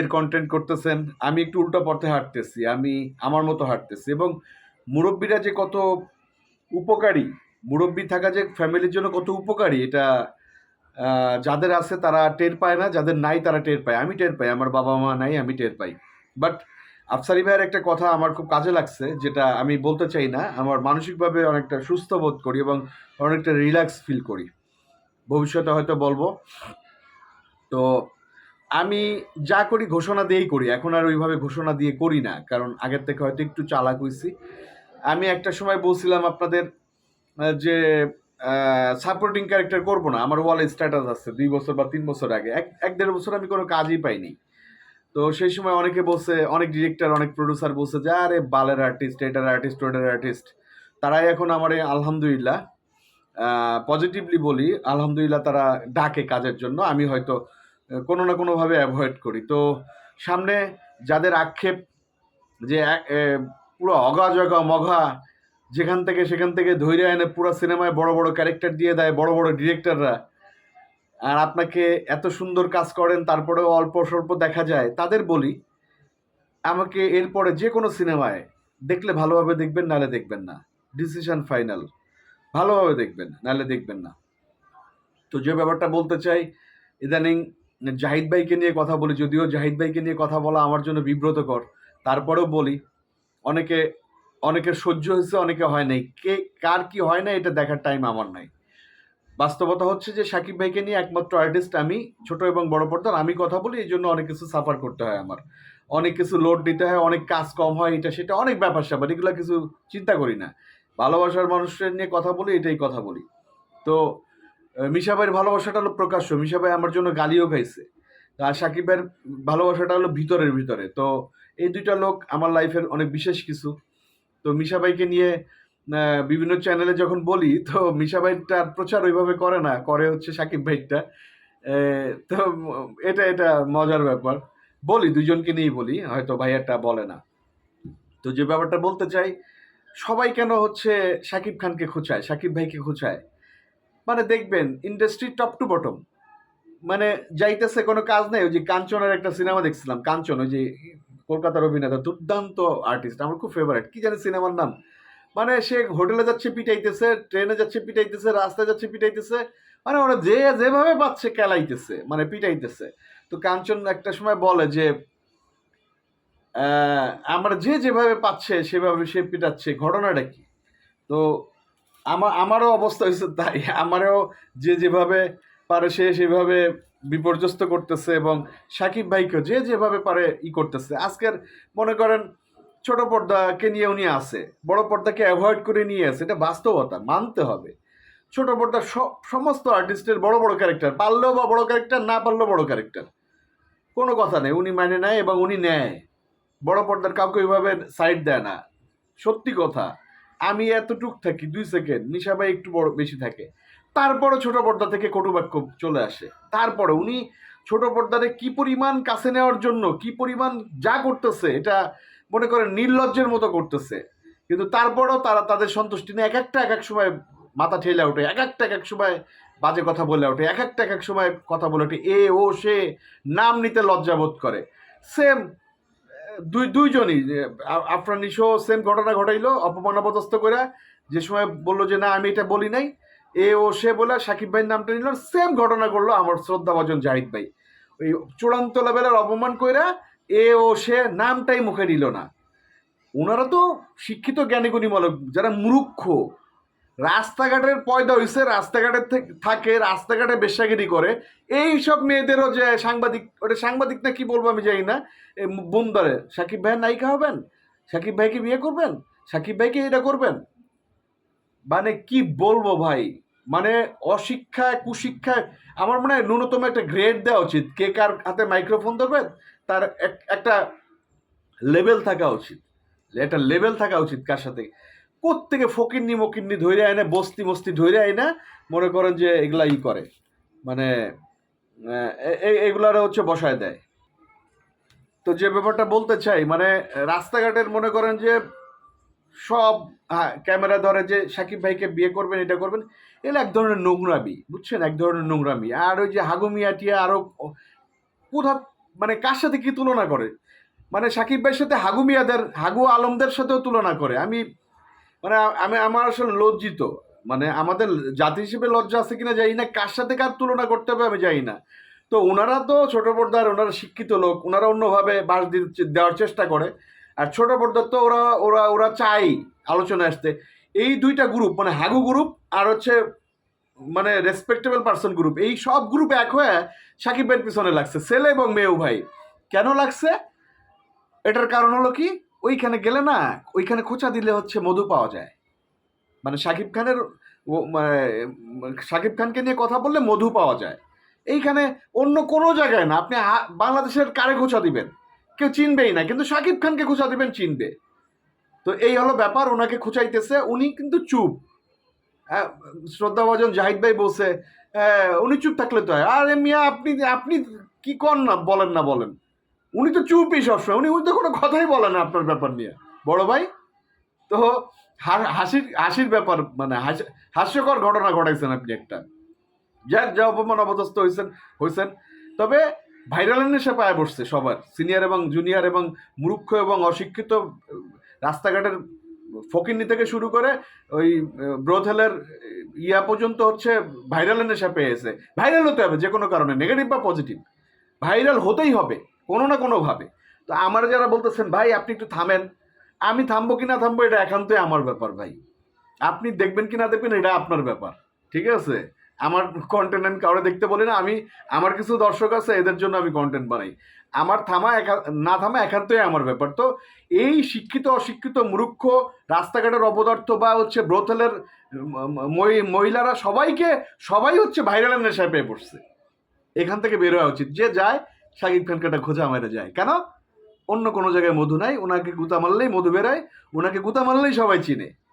এর কন্টেন্ট করতেছেন, আমি একটু উল্টো পথে হাঁটতেছি, আমি আমার মতো হাঁটতেছি এবং মুরব্বীরা যে কত উপকারী, মুরব্বী থাকা যে ফ্যামিলির জন্য কত উপকারী, এটা যাদের আছে তারা টের পায় না, যাদের নাই তারা টের পায়। আমি টের পাই, আমার বাবা মা নাই, আমি টের পাই। বাট আফসারি ভাইয়ের একটা কথা আমার খুব কাজে লাগছে, যেটা আমি বলতে চাই না, আমার মানসিকভাবে অনেকটা সুস্থ বোধ করি এবং অনেকটা রিল্যাক্স ফিল করি। ভবিষ্যতে হয়তো বলব। তো আমি যা করি ঘোষণা দিয়েই করি। এখন আর ওইভাবে ঘোষণা দিয়ে করি না, কারণ আগের থেকে হয়তো একটু চালাক হয়েছি আমি একটা সময় বলছিলাম আপনাদের যে সাপোর্টিং ক্যারেক্টার করব না, আমার ওয়ালে স্ট্যাটাস আছে দুই বছর বা তিন বছর আগে। এক এক দেড় বছর আমি কোনো কাজই পাইনি। তো সেই সময় অনেকে বলছে, অনেক ডিরেক্টর অনেক প্রডিউসার বলছে যে, আরে, বালের আর্টিস্ট এটার আর্টিস্ট ওটার আর্টিস্ট তারাই এখন আমার আলহামদুলিল্লাহ পজিটিভলি বলি, আলহামদুলিল্লাহ তারা ডাকে কাজের জন্য। আমি হয়তো কোনো না কোনোভাবে অ্যাভয়েড করি। তো সামনে যাদের আক্ষেপ যে পুরো অগা জগা মঘা যেখান থেকে সেখান থেকে ধৈর্য এনে পুরো সিনেমায় বড় বড় ক্যারেক্টার দিয়ে দেয়, বড় বড় ডিরেক্টররা আর আপনাকে এত সুন্দর কাজ করেন, তারপরেও অল্প স্বল্প দেখা যায়, তাদের বলি, আমাকে এরপরে যে কোনো সিনেমায় দেখলে ভালোভাবে দেখবেন, নাহলে দেখবেন না। ডিসিশন ফাইনাল ভালোভাবে দেখবেন, নাহলে দেখবেন না। তো যে ব্যাপারটা বলতে চাই, ইদানিং জাহিদ ভাইকে নিয়ে কথা বলি, যদিও জাহিদ ভাইকে নিয়ে কথা বলা আমার জন্য বিব্রতকর, তারপরেও বলি, অনেকে অনেকের সহ্য হয়েছে, অনেকে হয় নাই। কে, কার কি হয় না এটা দেখার টাইম আমার নাই। বাস্তবতা হচ্ছে যে সাকিব ভাইকে নিয়ে একমাত্র আর্টিস্ট আমি, ছোট এবং বড় পর্দার, আমি কথা বলি, এই জন্য অনেক কিছু সাফার করতে হয় আমার। অনেক কিছু লোড দিতে হয়, অনেক কাজ কম হয়, এটা সেটা অনেক ব্যাপার স্যাপার এগুলো কিছু চিন্তা করি না। ভালোবাসার মানুষের নিয়ে কথা বলি, এটাই কথা বলি। তো মিশা ভাইয়ের ভালোবাসাটা হলো প্রকাশ্য। মিশা ভাই আমার জন্য গালিও খাইছে। আর সাকিব ভাইয়ের ভালোবাসাটা হলো ভিতরের ভিতরে। তো এই দুইটা লোক আমার লাইফের অনেক বিশেষ কিছু। তো মিশা ভাইকে নিয়ে বিভিন্ন চ্যানেলে যখন বলি, তো মিশা ভাইটার প্রচার ওইভাবে করে না। করে হচ্ছে সাকিব ভাইটা। তো এটা এটা মজার ব্যাপার। বলি দুজনকে নিয়েই বলি, হয়তো ভাইয়াটা বলে না। তো যে ব্যাপারটা বলতে চাই, সবাই কেন হচ্ছে সাকিব খানকে খোঁচায়? সাকিব ভাইকে খোঁচায়? মানে দেখবেন ইন্ডাস্ট্রি টপ টু বটম মানে যাইতেছে, কোনো কাজ নেই। ওই যে কাঞ্চনের একটা সিনেমা দেখছিলাম, কাঞ্চন, ওই যে কলকাতার অভিনেতা, দুর্দান্ত আর্টিস্ট আমার খুব ফেভারিট কি জানি সিনেমার নাম? মানে সে হোটেলে যাচ্ছে, পিটাইতেছে, ট্রেনে যাচ্ছে, পিটাইতেছে, রাস্তায় যাচ্ছে, পিটাইতেছে। মানে ওরা যে যেভাবে পাচ্ছে, কেলাইতেছে মানে পিটাইতেছে। তো কাঞ্চন একটা সময় বলে যে আমরা যে যেভাবে পাচ্ছে, সেভাবে সে পিটাচ্ছে। ঘটনাটা কি? তো আমার আমারও অবস্থা হয়েছে তাই। আমারও যে যেভাবে পারে সে সেভাবে বিপর্যস্ত করতেছে এবং সাকিব ভাইকেও যে যেভাবে পারে ই করতেছে। আজকের মনে করেন ছোট পর্দাকে নিয়ে উনি আছে, বড় পর্দাকে অ্যাভয়েড করে নিয়ে আছে, এটা বাস্তবতা, মানতে হবে। ছোট পর্দার সমস্ত আর্টিস্টের বড় বড় ক্যারেক্টার পারলেও বা বড় ক্যারেক্টার না পারলেও বড় ক্যারেক্টার কোনো কথা নেই, উনি মানে নেয় এবং উনি নেয়। বড় পর্দার কাউকে ওইভাবে সাইড দেয় না। সত্যি কথা। আমি এতটুক থাকি, দুই সেকেন্ড নিশা ভাই একটু বড়, বেশি থাকে। তারপরে ছোট পর্দা থেকে কটুবাক্য চলে আসে। তারপরে উনি ছোট পর্দারে কি পরিমাণ কাছে নেওয়ার জন্য, কি পরিমাণ যা করতেছে, এটা মনে করেন নির্লজ্জের মতো করতেছে। কিন্তু তারপরেও তারা তাদের সন্তুষ্টি নিয়ে এক একটা, এক এক সময় মাথা ঠেলে ওঠে, এক একটা, এক এক সময় বাজে কথা বলে ওঠে, এক একটা, এক এক সময় কথা বলে ওঠে, এ, ও, সে নাম নিতে লজ্জা বোধ করে। সেম দুই দুইজনই আফরান নিশো সেম ঘটনা ঘটাইলো, অপমান অপদস্থ করে যে সময় বলল যে, না, আমি এটা বলি নাই। এ ও সে বলে, সাকিব ভাইয়ের নামটা নিল। সেম ঘটনা করল আমার শ্রদ্ধাভাজন জাহিদ ভাই। ওই চূড়ান্ত লেভেলের অপমান কইরা, এ ও সে নামটাই মুখে নিল না। ওনারা তো শিক্ষিত জ্ঞানীগুণীমূলক, যারা মূর্খ রাস্তাঘাটের পয়দা হয়েছে রাস্তাঘাটের থেকে, রাস্তাঘাটে বেশ্যাগিরি করে। এই সব মেয়েদেরও যে সাংবাদিক ওটা সাংবাদিক না কি বলব আমি জানি না। বুমদারে সাকিব ভাইয়ের নায়িকা হবেন? সাকিব ভাইকে বিয়ে করবেন? সাকিব ভাইকে এটা করবেন? মানে কি বলব ভাই? মানে অশিক্ষায়, কুশিক্ষায় আমার মনে হয় ন্যূনতম একটা গ্রেড দেওয়া উচিত। কে কার হাতে মাইক্রোফোন ধরবে, তার এক- একটা লেভেল থাকা উচিত। একটা লেভেল থাকা উচিত কার সাথে। কোত্থেকে ফকিন্নি মকিন্নি ধৈরে আয় বস্তি মস্তি ধৈরে আয় না মনে করেন যে এগুলা ই করে। মানে আহ, এ- এ- হচ্ছে বসায় দেয়। তো যে ব্যাপারটা বলতে চাই মানে রাস্তাঘাটের মনে করেন যে সব হ্যাঁ ক্যামেরা ধরে যে সাকিব ভাইকে বিয়ে করবেন এটা করবেন এগুলো এক ধরনের নোংরামি বুঝছেন? এক ধরনের নোংরামি। আর ওই যে হাগুমিয়াটিয়া আরও কোথা মানে কার সাথে কি তুলনা করে? মানে সাকিব ভাইয়ের সাথে হাগুমিয়াদের হাগু আলমদের সাথেও তুলনা করে। আমি মানে আমি, আমার আসলে লজ্জিত। মানে আমাদের জাতি হিসেবে লজ্জা আছে কিনা জানি না, কার সাথে কার তুলনা করতে হবে আমি জানি না। তো ওনারা তো ছোট পর্দার ওনারা শিক্ষিত লোক ওনারা অন্যভাবে বাস দেওয়ার চেষ্টা করে। আর ছোট পর্দার তো ওরা ওরা ওরা চাই আলোচনা আসতে। এই দুইটা গ্রুপ মানে হাগু গ্রুপ আর হচ্ছে মানে রেসপেক্টেবল পার্সন গ্রুপ এই সব গ্রুপ এক হয়ে সাকিবের পিছনে লাগছে, ছেলে এবং মেয়েও ভাই কেন লাগছে? এটার কারণ হলো কি? ওইখানে গেলে না ওইখানে খোঁচা দিলে হচ্ছে মধু পাওয়া যায়। মানে শাকিব খানের শাকিব খানকে নিয়ে কথা বললে মধু পাওয়া যায়। এইখানে অন্য কোনো জায়গায় না আপনি বাংলাদেশের কারে খোঁচা দিবেন? কেউ চিনবেই না কিন্তু শাকিব খানকে খোঁচা দিবেন চিনবে। তো এই হলো ব্যাপার ওনাকে খোঁচাইতেছে উনি কিন্তু চুপ। হ্যাঁ, শ্রদ্ধাভাজন জাহিদ ভাই বলছে হ্যাঁ, উনি চুপ থাকলে তো হয়। আর মিয়া আপনি আপনি কি কর না বলেন না বলেন। উনি তো চুপই সবসময়। উনি উনি তো কোনো কথাই বলেন না আপনার ব্যাপার নিয়ে। বড় ভাই, তো হাসির হাসির ব্যাপার মানে হাসি- হাস্যকর ঘটনা ঘটাইছেন আপনি একটা। যাক যা অপমান অবদস্ত হয়েছেন হয়েছেন তবে ভাইরালের নেশা পায়ে বসছে সবার সিনিয়র এবং জুনিয়র এবং মূর্খ এবং অশিক্ষিত রাস্তাঘাটের ফকিন্নি থেকে শুরু করে ওই ব্রোথেলের ইয়া পর্যন্ত হচ্ছে ভাইরালের নেশা পেয়েছে। ভাইরাল হতে হবে যে কোনো কারণে নেগেটিভ বা পজিটিভ ভাইরাল হতেই হবে। কোনো না কোনোভাবে। তো আমার যারা বলতেছেন, ভাই, আপনি একটু থামেন। আমি থামবো কি না থামবো, এটা একান্তই আমার ব্যাপার, ভাই। আপনি দেখবেন কি না দেখবেন, এটা আপনার ব্যাপার, ঠিক আছে? আমার কন্টেন্ট আমি কাউরে দেখতে বলি না, আমি, আমার কিছু দর্শক আছে, এদের জন্য আমি কন্টেন্ট বানাই। আমার থামা একা- না থামা একান্তই আমার ব্যাপার। তো এই শিক্ষিত, অশিক্ষিত, মূর্খ, রাস্তাঘাটের অপদার্থ বা হচ্ছে ব্রোথেলের মহিলারা সবাইকে, সবাই হচ্ছে ভাইরালের নেশায় পেয়ে পড়ছে। এখান থেকে বের হওয়া উচিত। যে যায় শাকিব খানকে একটা খোঁজা মেরে যায়। কেন? অন্য কোনো জায়গায় মধু নাই, ওনাকে গুতা মারলেই মধু বেরোয়, ওনাকে গুতা মারলেই সবাই চিনে।